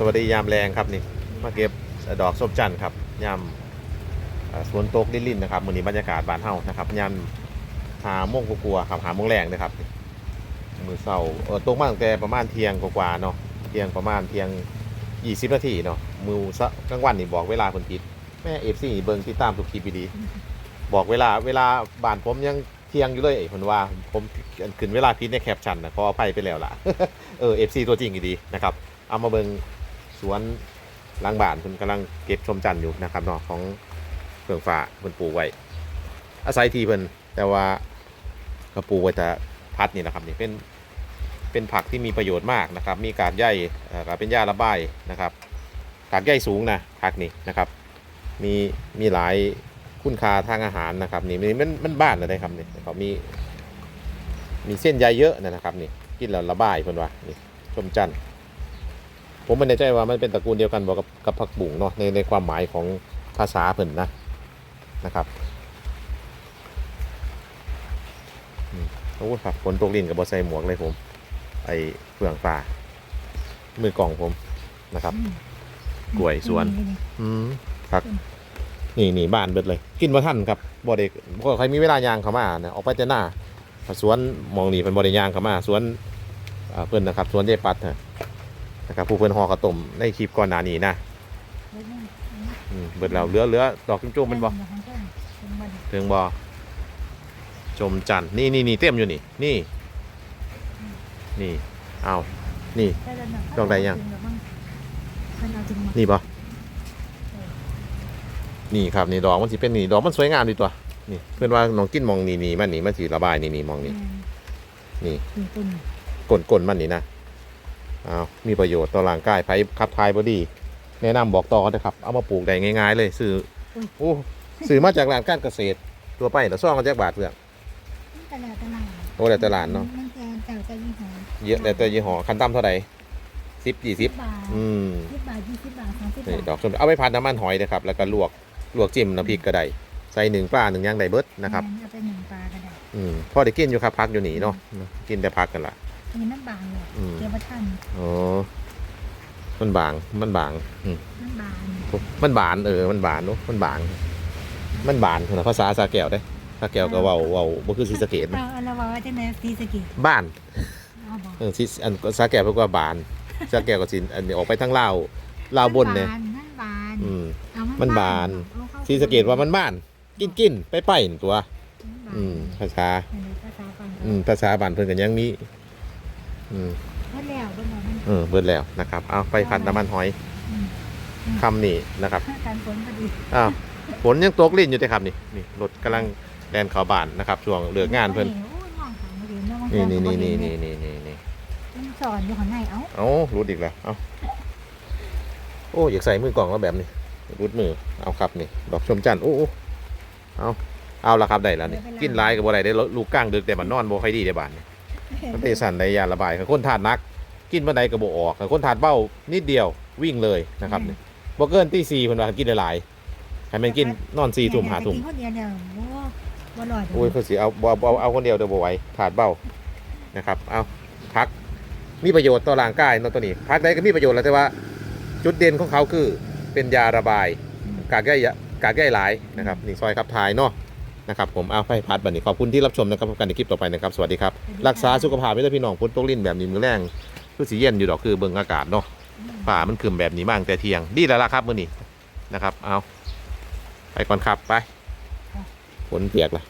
สวัสดียามแรงครับนี่มาเก็บดอกส้มจันทร์ครับยามสวนโต๊กลิลลินนะครับมือนี้บรรยากาศบานเฮานะครับยามหาโมงกลัวครับหาโมงแรงนะครับมือเศร้าเออตกมาตั้งแต่ประมาณเที่ยงกว่าเนาะเที่ยงประมาณเที่ยง 20 นาทีเนาะมือซะกลางวันนี่บอกเวลาคนผิดแม่เอฟซีเบิงติดตามทุกคลิปดีบอกเวลาเวลาบานผมยังเที่ยงอยู่เลยเพิ่นว่าผมขึ้นเวลาผิดในแคปชั่นนะขออภัยไปแล้วล่ะเออเอฟซีตัวจริงดีนะครับเอามาเบิง สวนหล้างบ้านคุณกำลังเก็บชมจันทร์อยู่นะครับเนาะของเฟื่องฟ้าเพิ่นปลูกไว้อาศัยทีเพิ่นแต่ว่าก็ปลูกไว้แต่พัดนี่นะครับนี่เป็นเป็นผักที่มีประโยชน์มากนะครับ มีกากใยเอ่อก็เป็นหญ้าระบายนะครับ กากใยสูงนะผักนี่นะครับมีมีหลายคุณค่าทางอาหารนะครับนี่มันมันมันบ้านอะไรครับนี่เขามีมีเส้นใยเยอะนะครับนี่กินแล้วระบายเพิ่นว่านี่ชมจันทร์ ผมไม่แน่ใจว่ามันเป็นตระกูลเดียวกันบอกกับกับผักบุ้งเนาะในในความหมายของภาษาเพิ่นนะนะครับอืมโอ้ครับฝนตกลินกับบอใส่หมวกเลยผม ไอเฟื่องฟ้ามือกล่องผมนะครับกล้วยสวน อืมครับนี่นี่บ้านเบิดเลย กินมาท่านครับบ่ได้บ่ใครมีเวลายางเข้ามานะออกไปแต่หน้าสวนหมองนี่เป็นบ่ได้ยางเข้ามาสวนอ่าเพิ่นนะครับสวนเยปัดนะ นะครับผู้เพิ่นห่อกระต้มในคลิปก่อนหน้านี้นะอืมเบิดแล้วเหลือเหลือดอกจุ่มๆมันบ่ถึงบ่ชมจันทร์นี่นี่นี่เต็มอยู่นี่นี่ นี่เอานี่ดอกใดยังนี่บ่นี่ครับนี่ดอกมันสิเป็นนี่ดอกมันสวยงามดีตัวนี่เพื่อนว่าน้องกินมองนี่นี่มันนี่มันสิระบายนี่นี่มองนี่นี่ต้นก้นก้นมันนี่นะ อ้าวมีประโยชน์ต่อร่างกายไผขับทายบอดี แนะนำบอกต่อกันนะครับ เอามาปลูกได้ง่าย ๆ เลยซื้อโอ้ซื้อมาจากร้านการเกษตร ตัวไปแต่ซ่องกันแจกบาทเพื่อนตลาดตลาดโอ้แต่ตลาดเนาะมันจะเก่าจะยี่ห้อเยอะแต่ตัวยี่ห้อคันต่ำเท่าไหร่สิบยี่สิบบาทอืมสิบบาทยี่สิบบาทสามสิบนี่บาทดอกส้มเอาไปพันน้ำมันหอยนะครับ แล้วก็ลวกลวกจิ้มน้ำพริกก็ได้ใส่หนึ่งปลาหนึ่งย่างไดเบิดนะครับเอาไปหนึ่งปลาก็ได้อืมพอได้กินอยู่ครับพักอยู่หนีเนาะกินแต่พักกันละ อันนี้น้ำบางเลยอืมเกี่ยวกับท่านอ๋อ มันบาง มันบางอืมน้ำบางมันบานเออ มันบานเนอะมันบาง มันบานนะภาษาสาแก้วได้สาแก้วก็เว้าเว้าบ่คือศรีสะเกดเราเราบอกว่าจะในซีสะเกิดบ้านเอาบอกเออศรีอันสาแก้วเพิ่นว่าบานสาแก้วก็สิอันนี้ออกไปทางลาวลาวบนเนี่ยน้ำบานอืม เอามันบาน เอาเข้าศรีสะเกดว่ามันบ้าน กินกินไปไปนี่ตัวน้ำบานอืมภาษา อันนี้ภาษาก่อนอืมภาษาบ้านเพิ่นก็ยังมี อืมเพิ่นแล้วเพิ่นบอกมันเออเบิดแล้วนะครับ เอาไปพันน้ำมันหอยอืมคำนี้นะครับการฝนพอดีอ้าวฝนยังตกลิ่นอยู่เลยครับนี่นี่รถกำลังแลนเข้าบ้านนะครับช่วงเลิกงานเพิ่นโอ้ยมองขางมาเห็นแล้วนี่นี่นี่นี่นี่นี่นี่นี่มันสอนอยู่ข้างในเอ้าเอ้ารุดอีกแล้วเอ้าโอ้อยากใส่มือกล่องแล้วแบบนี้รุดมือเอาครับนี่ ดอกชมจันทร์โอ้โอ้เอาเอาละครับได้แล้วนี่กินหลายกับบ่ได้ได้ลูกก้างดึกแต่มันนอนบ่ค่อยดีในบ้านนี่ มันเป็นสั่นในยาระบายคือคนทานนัก กินบันไดก็บ่ออกคือคนทานเบ้านิดเดียววิ่งเลยนะครับนี่บ่เกินตีสี่เพิ่นว่ากินหลายๆให้มันกินนอนสี่ทุ่มห้าทุ่มกินคนเดียวเนี่ยโอ้บ่หลอดโอ้ยเขาสิเอาบ่บ่เอาคนเดียวเดี๋ยวบ่ไหวถาดเบ้านะครับ เอาพักมีประโยชน์ต่อร่างกายเนาะตัวนี้พักได้ก็มีประโยชน์แล้วแต่ว่า จุดเด่นของเขาคือเป็นยาระบาย กากใยยะกากใยหลายนะครับนี่ซอยขับถ่ายเนาะ นะครับผมเอาไปพัดบัดนี้ขอบคุณที่รับชมนะครับพบกันในคลิปต่อไปนะครับสวัสดีครับรักษาสุขภาพไว้ด้วยพี่น้องพ้นตกลิ้นแบบนี้มือแรงคือสีเย็นอยู่ดอกคือเบิ่งอากาศเนาะฝ่ามันคืมแบบนี้มากแต่เที่ยงดีแล้วล่ะครับมื้อนี้นะครับ เอาไปก่อนครับไปฝนเปียกละ